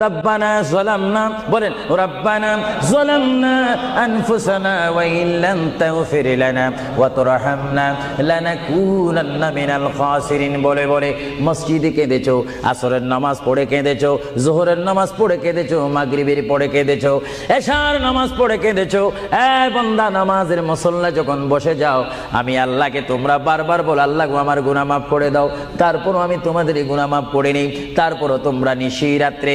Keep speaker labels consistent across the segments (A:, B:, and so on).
A: ربنا ظلمنا বলেন ربنا ظلمنا أنفسنا وإن لم تغفر لنا وترحمنا لنكونن من الخاسرين বলে বলে মসজিদে কেঁদেছো আসরের নামাজ পড়ে কেঁদেছো জোহরের নামাজ পড়ে কেঁদেছো মাগরিবের পড়ে কেঁদেছো এশার নামাজ পড়ে কেঁদেছো এ বান্দা নামাজের মুসল্লা যখন বসে যাও আমি আল্লাহকে তোমরা বারবার বল আল্লাহ গো আমার গুনাহ মাফ করে দাও তারপরও আমি তোমাদের গুনাহ মাফ করে নিই তারপরও তোমরা নিশি রাত্রে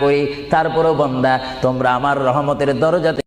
A: করি তারপরও বন্দা তোমরা আমার রহমতের দরজাতে